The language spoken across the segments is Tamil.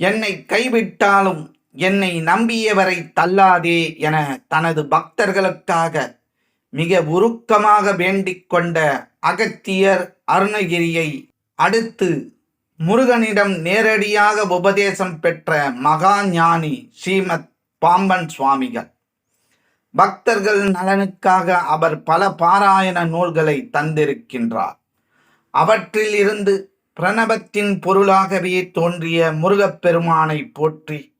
என்னை கைவிட்டாலும் என்னை நம்பியவரை தள்ளாதே என தனது பக்தர்களுக்காக மிக உருக்கமாக வேண்டிக் கொண்ட அகத்தியர் அருணகிரியை அடுத்து முருகனிடம் நேரடியாக உபதேசம் பெற்ற மகா ஞானி ஸ்ரீமத் பாம்பன் சுவாமிகள். பக்தர்கள் நலனுக்காக அவர் பல பாராயண நூல்களை தந்திருக்கின்றார். அவற்றில் இருந்து பிரணவத்தின் பொருளாகவே தோன்றிய முருகப்பெருமானை போற்றி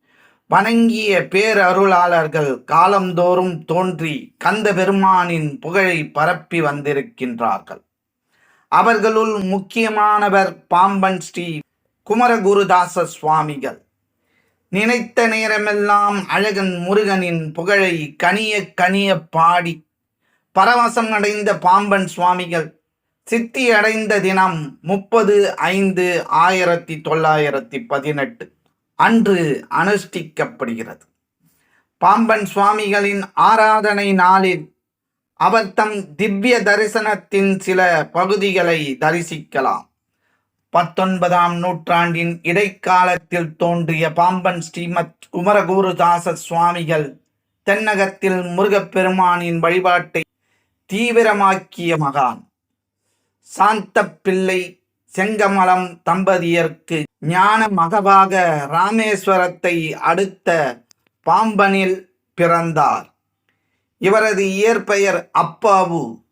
வணங்கிய பேரருளாளர்கள் காலந்தோறும் தோன்றி கந்த பெருமானின் புகழை பரப்பி வந்திருக்கின்றார்கள். அவர்களுள் முக்கியமானவர் பாம்பன் ஸ்ரீ குமரகுருதாச சுவாமிகள். நினைத்த நேரமெல்லாம் அழகன் முருகனின் புகழை கனிய கனிய பாடி பரவசம் அடைந்த பாம்பன் சுவாமிகள் சித்தி அடைந்த தினம் முப்பது ஐந்து ஆயிரத்தி தொள்ளாயிரத்தி பதினெட்டு. அன்று அனுஷ்டிக்கப்படுகிறது. பாம்பன் சுவாமிகளின் ஆராதனை நாளில் அவர் தம் திவ்ய தரிசனத்தின் சில பகுதிகளை தரிசிக்கலாம். பத்தொன்பதாம் நூற்றாண்டின் இடைக்காலத்தில் தோன்றிய பாம்பன் ஸ்ரீமத் குமரகுருதாச சுவாமிகள் தென்னகத்தில் முருகப்பெருமானின் வழிபாட்டை தீவிரமாக்கிய மகான். சாந்த பிள்ளை செங்கமலம் தம்பதியர்க்கு ஞான மகவாக ராமேஸ்வரத்தை அடுத்த பாம்பனில் பிறந்தார். இவரது இயற்பெயர் அப்பாவு.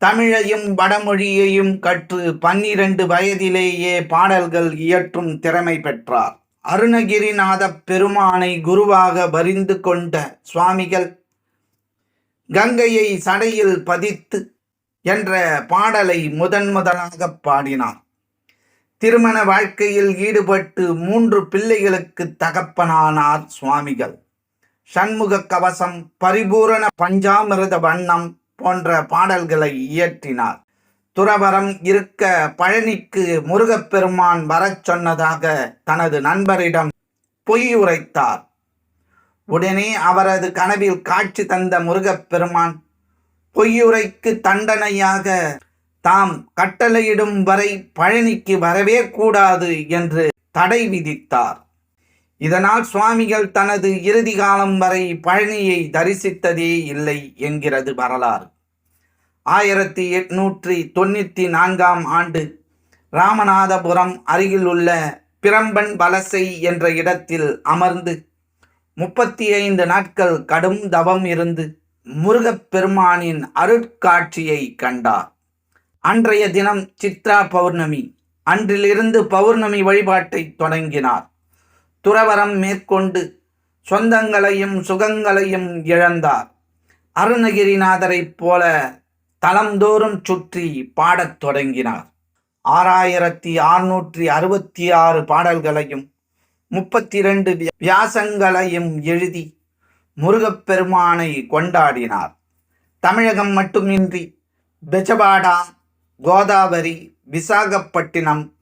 தமிழையும் வடமொழியையும் கற்று பன்னிரண்டு வயதிலேயே பாடல்கள் இயற்றும் திறமை பெற்றார். அருணகிரிநாத பெருமானை குருவாக வரிந்து கொண்ட சுவாமிகள் கங்கையை சடையில் பதித்து என்ற பாடலை முதன் முதலாக பாடினார் திருமண வாழ்க்கையில் ஈடுபட்டு மூன்று பிள்ளைகளுக்கு தகப்பனானார் சுவாமிகள். சண்முக கவசம் பரிபூரண பஞ்சாமிரத வண்ணம் போன்ற பாடல்களை இயற்றினார். துறவரம் இருக்க பழனிக்கு முருகப்பெருமான் வரச் சொன்னதாக தனது நண்பரிடம் பொய் உரைத்தார். உடனே அவரது கனவில் காட்சி தந்த முருகப்பெருமான் பொய்யுரைக்கு தண்டனையாக தாம் கட்டளையிடும் வரை பழனிக்கு வரவே கூடாது என்று தடை விதித்தார். இதனால் சுவாமிகள் தனது இறுதி காலம் வரை பழனியை தரிசித்ததே இல்லை என்கிறது வரலாறு. ஆயிரத்தி எட்நூற்றி தொண்ணூற்றி நான்காம் ஆண்டு ராமநாதபுரம் அருகில் உள்ள பிரம்பன் வலசை என்ற இடத்தில் அமர்ந்து முப்பத்தி ஐந்து நாட்கள் கடும் தவம் இருந்து முருகப்பெருமானின் அருட்காட்சியை கண்டார். அன்றைய தினம் சித்ரா பௌர்ணமி. அன்றிலிருந்து பௌர்ணமி வழிபாட்டை தொடங்கினார். துறவரம் மேற்கொண்டு சொந்தங்களையும் சுகங்களையும் இழந்தார். அருணகிரிநாதரைப் போல தளம்தோறும் சுற்றி பாடத் தொடங்கினார். ஆறாயிரத்தி அறுநூற்றி அறுபத்தி ஆறு பாடல்களையும் முப்பத்தி இரண்டு வியாசங்களையும் எழுதி முருகப்பெருமானை கொண்டாடினார். தமிழகம் மட்டுமின்றி பெஜபாடா கோதாவரி விசாகப்பட்டினம்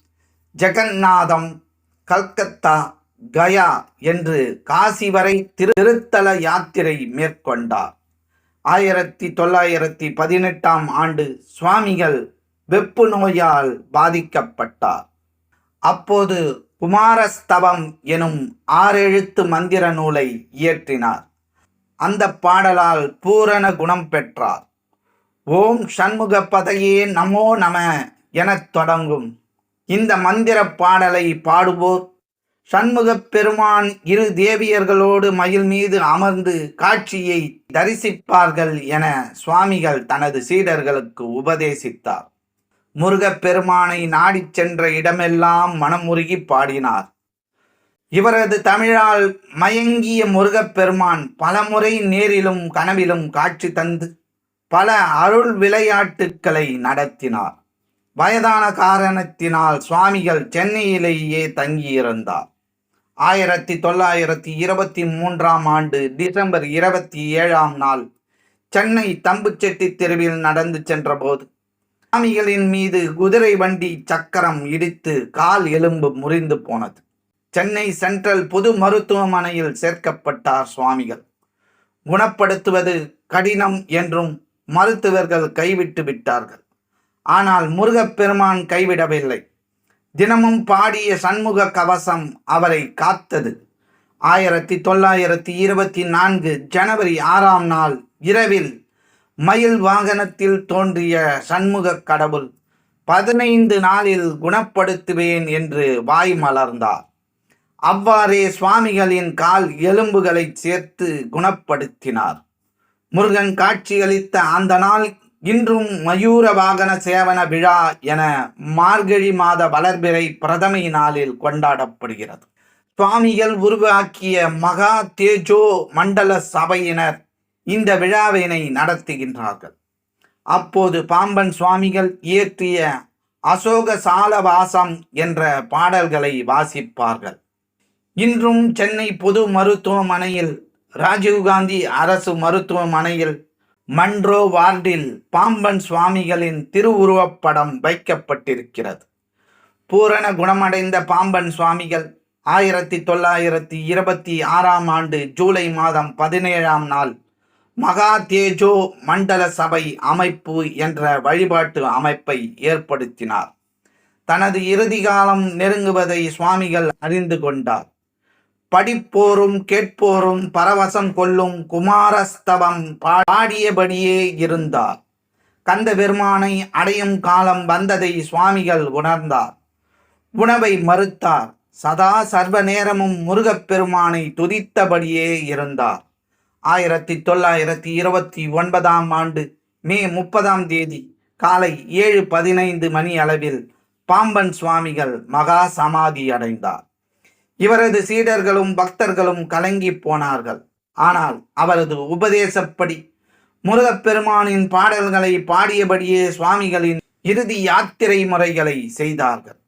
ஜெகநாதம் கல்கத்தா கயா என்று காசி வரை திரு திருத்தல யாத்திரை மேற்கொண்டார். ஆயிரத்தி தொள்ளாயிரத்தி பதினெட்டாம் ஆண்டு சுவாமிகள் வெப்பு நோயால் பாதிக்கப்பட்டார். அப்போது குமாரஸ்தவம் எனும் ஆறெழுத்து மந்திர நூலை இயற்றினார். அந்த பாடலால் பூரண குணம் பெற்றார். ஓம் சண்முக பதையே நமோ நம எனத் தொடங்கும். இந்த மந்திர பாடலை பாடுவோர் சண்முகப் பெருமான் இரு தேவியர்களோடு மயில் மீது அமர்ந்து காட்சியை தரிசிப்பார்கள் என சுவாமிகள் தனது சீடர்களுக்கு உபதேசித்தார். முருகப் பெருமானை நாடிச் சென்ற இடமெல்லாம் மனமுருகி பாடினார். இவரது தமிழால் மயங்கிய முருகப்பெருமான் பலமுறை நேரிலும் கனவிலும் காட்சி தந்து பல அருள் விளையாட்டுக்களை நடத்தினார். வயதான காரணத்தினால் சுவாமிகள் சென்னையிலேயே தங்கியிருந்தார். ஆயிரத்தி தொள்ளாயிரத்தி இருபத்தி மூன்றாம் ஆண்டு டிசம்பர் இருபத்தி ஏழாம் நாள் சென்னை தம்புச்செட்டி தெருவில் நடந்து சென்றபோது சுவாமிகளின் மீது குதிரை வண்டி சக்கரம் இடித்து கால் எலும்பு முறிந்து போனது. சென்னை சென்ட்ரல் பொது மருத்துவமனையில் சேர்க்கப்பட்டார் சுவாமிகள். குணப்படுத்துவது கடினம் என்றும் மருத்துவர்கள் கைவிட்டு விட்டார்கள். ஆனால் முருகப்பெருமான் கைவிடவில்லை. தினமும் பாடிய சண்முக கவசம் அவரை காத்தது. ஆயிரத்தி தொள்ளாயிரத்தி இருபத்தி நான்கு ஜனவரி ஆறாம் நாள் இரவில் மயில் வாகனத்தில் தோன்றிய சண்முக கடவுள் பதினைந்து நாளில் குணப்படுத்துவேன் என்று வாய் மலர்ந்தார். அவ்வாறே சுவாமிகளின் கால் எலும்புகளை சேர்த்து குணப்படுத்தினார். முருகன் காட்சியளித்த அந்த நாள் இன்றும் மயூர வாகன சேவன விழா என மார்கழி மாத வளர்பிறை பிரதமை நாளில் கொண்டாடப்படுகிறது. சுவாமிகள் உருவாக்கிய மகா தேஜோ மண்டல சபையினர் இந்த விழாவினை நடத்துகின்றார்கள். அப்போது பாம்பன் சுவாமிகள் இயற்றிய அசோக சாலவாசம் என்ற பாடல்களை வாசிப்பார்கள். இன்றும் சென்னை பொது மருத்துவமனையில் ராஜீவ்காந்தி அரசு மருத்துவமனையில் மண்ட்ரோ வார்டில் பாம்பன் சுவாமிகளின் திருவுருவப்படம் வைக்கப்பட்டிருக்கிறது. பூரண குணமடைந்த பாம்பன் சுவாமிகள் ஆயிரத்தி தொள்ளாயிரத்தி இருபத்தி ஆறாம் ஆண்டு ஜூலை மாதம் பதினேழாம் நாள் மகா தேஜோ மண்டல சபை அமைப்பு என்ற வழிபாட்டு அமைப்பை ஏற்படுத்தினார். தனது இறுதி காலம் நெருங்குவதை சுவாமிகள் அறிந்து கொண்டார். படிப்போரும் கேட்போரும் பரவசம் கொள்ளும் குமாரஸ்தவம் பாடியபடியே இருந்தார். கந்த பெருமானை அடையும் காலம் வந்ததை சுவாமிகள் உணர்ந்தார். உணவை மறுத்தார். சதா சர்வ நேரமும் முருகப்பெருமானை துதித்தபடியே இருந்தார். ஆயிரத்தி தொள்ளாயிரத்தி இருபத்தி ஒன்பதாம் ஆண்டு மே முப்பதாம் தேதி காலை ஏழு பதினைந்து மணி அளவில் பாம்பன் சுவாமிகள் மகா சமாதி அடைந்தார். இவரது சீடர்களும் பக்தர்களும் கலங்கி போனார்கள். ஆனால் அவரது உபதேசப்படி முருகப்பெருமானின் பாடல்களை பாடியபடியே சுவாமிகளின் இறுதி யாத்திரை முறைகளை செய்தார்கள்.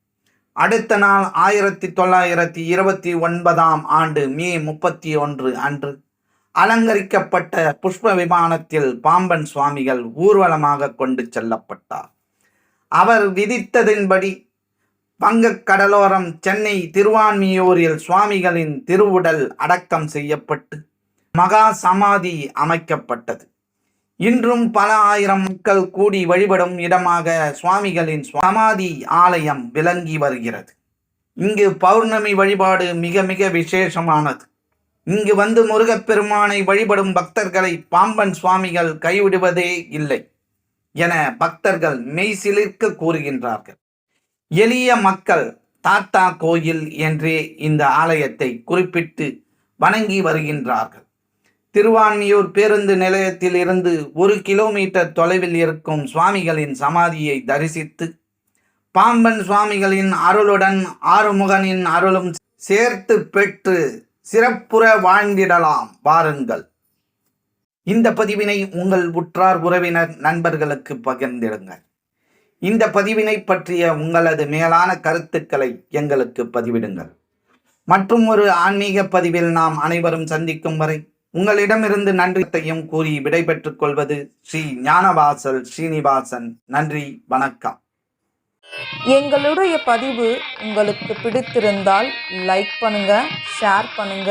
அடுத்த நாள் ஆயிரத்தி தொள்ளாயிரத்தி இருபத்தி ஒன்பதாம் ஆண்டு மே முப்பத்தி ஒன்று அன்று அலங்கரிக்கப்பட்ட புஷ்ப விமானத்தில் பாம்பன் சுவாமிகள் ஊர்வலமாக கொண்டு செல்லப்பட்டார். அவர் விதித்ததின்படி வங்கக் கடலோரம் சென்னை திருவான்மியூரில் சுவாமிகளின் திருவுடல் அடக்கம் செய்யப்பட்டு மகா சமாதி அமைக்கப்பட்டது. இன்றும் பல ஆயிரம் மக்கள் கூடி வழிபடும் இடமாக சுவாமிகளின் சமாதி ஆலயம் விளங்கி வருகிறது. இங்கு பௌர்ணமி வழிபாடு மிக மிக விசேஷமானது. இங்கு வந்து முருகப்பெருமானை வழிபடும் பக்தர்களை பாம்பன் சுவாமிகள் கைவிடுவதே இல்லை என பக்தர்கள் மெய்சிலிர்க்க கூறுகின்றார்கள். எளிய மக்கள் தாத்தா கோயில் என்றே இந்த ஆலயத்தை குறிப்பிட்டு வணங்கி வருகின்றார்கள். திருவான்மியூர் பேருந்து நிலையத்தில் இருந்து ஒரு கிலோமீட்டர் தொலைவில் இருக்கும் சுவாமிகளின் சமாதியை தரிசித்து பாம்பன் சுவாமிகளின் அருளுடன் ஆறுமுகனின் அருளும் சேர்த்து பெற்று சிறப்புற வாழ்ந்திடலாம் வாருங்கள். இந்த பதிவினை உங்கள் உற்றார் உறவினர் நண்பர்களுக்கு பகிர்ந்திடுங்கள். இந்த பதிவினை பற்றிய உங்களது மேலான கருத்துக்களை எங்களுக்கு பதிவிடுங்கள். மற்றும் ஒரு ஆன்மீக பதிவில் நாம் அனைவரும் சந்திக்கும் வரை உங்களிடமிருந்து நன்றியையும் கூறி விடைபெற்றுக் கொள்வது ஸ்ரீ ஞானவாசல் ஸ்ரீனிவாசன். நன்றி வணக்கம். எங்களுடைய பதிவு உங்களுக்கு பிடித்திருந்தால் லைக் பண்ணுங்க ஷேர் பண்ணுங்க.